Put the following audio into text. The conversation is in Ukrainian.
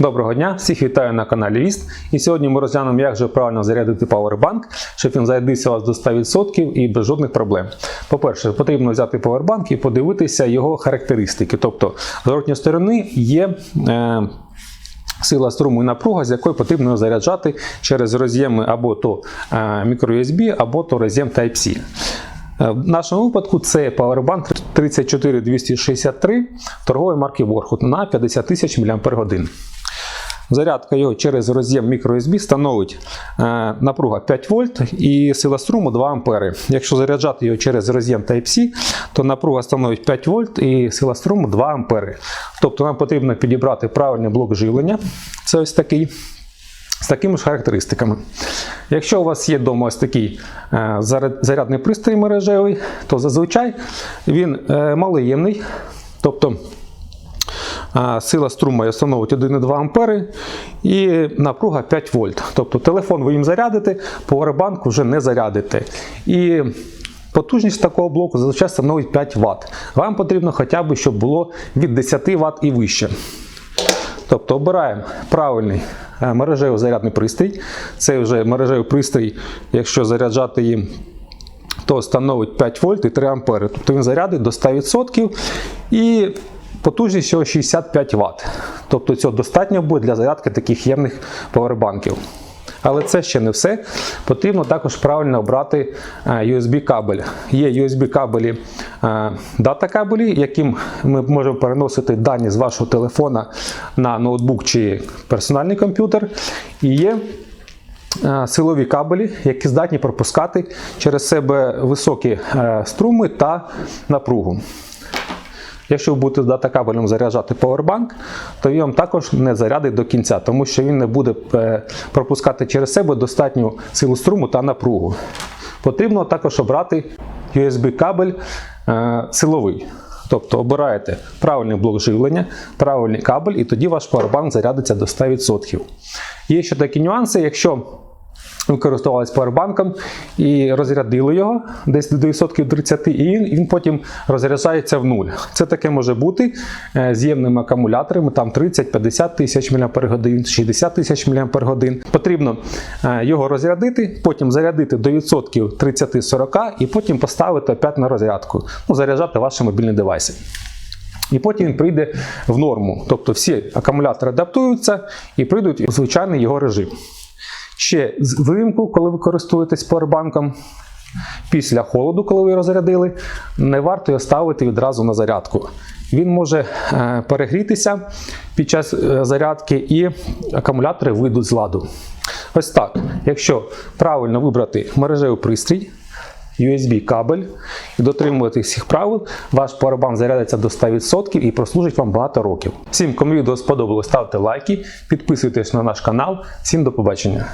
Доброго дня, всіх вітаю на каналі Віст. І сьогодні ми розглянемо, як же правильно зарядити павербанк, щоб він зарядився у вас до 100% і без жодних проблем. По-перше, потрібно взяти павербанк і подивитися його характеристики. Тобто, з зворотньої сторони є. Е, Сила струму і напруга, з якої потрібно заряджати через роз'єми або то е, microUSB, або то роз'єм Type-C. Е, В нашому випадку це Powerbank 34263 торгової марки Warhood на 50 тисяч мАч. Зарядка його через роз'єм microUSB становить е, напруга 5 вольт і сила струму 2 ампери. Якщо заряджати його через роз'єм Type-C, то напруга становить 5 вольт і сила струму 2 ампери. Тобто нам потрібно підібрати правильний блок живлення. Це ось такий. З такими ж характеристиками. Якщо у вас є вдома ось такий е, зарядний пристрій мережевий, то зазвичай він е, малоємний, тобто Сила струму становить 1,2 ампери і напруга 5 вольт. Тобто телефон ви їм зарядите, повербанк вже не зарядите. І потужність такого блоку зазвичай становить 5 Вт. Вам потрібно хоча б, щоб було від 10 Вт і вище. Тобто обираємо правильний е, мережевий зарядний пристрій. Це вже мережевий пристрій, якщо заряджати їм то становить 5 вольт і 3 ампери. Тобто він зарядить до 100% і потужність його 65 Вт. Тобто цього достатньо буде для зарядки таких ємних павербанків. Але це ще не все. Потрібно також правильно обрати е, USB кабель. Є USB кабелі е, дата кабелі, яким ми можемо переносити дані з вашого телефона на ноутбук чи персональний комп'ютер. І є е, силові кабелі, які здатні пропускати через себе високі е, струми та напругу. Якщо ви будете з датакабелем заряджати поwerbank, то він вам також не зарядить до кінця, тому що він не буде е, пропускати через себе достатню силу струму та напругу. Потрібно також обрати USB-кабель е, силовий. Тобто обираєте правильний блок живлення, правильний кабель, і тоді ваш поwerbank зарядиться до 100%. Є ще такі нюанси, якщо користувалися павербанком і розрядили його десь до 30, і він, потім розряджається в нуль. Це таке може бути е, з ємними акумуляторами, там 30-50 тисяч мАч, 60 тисяч мАч. Потрібно е, його розрядити, потім зарядити до відсотків 30-40 і потім поставити опять на розрядку, ну, заряджати ваші мобільні девайси. І потім він прийде в норму. Тобто всі акумулятори адаптуються і прийдуть в звичайний його режим. Ще з- взимку, коли ви користуєтесь поwerбанком, після холоду, коли ви розрядили, не варто його ставити відразу на зарядку. Він може е, перегрітися під час е, зарядки і акумулятори вийдуть з ладу. Ось так. Якщо правильно вибрати мережевий пристрій, USB кабель і дотримуватись всіх правил, ваш парабан зарядиться до 100% і прослужить вам багато років. Всім, кому відео сподобалось, ставте лайки, підписуйтесь на наш канал. Всім до побачення.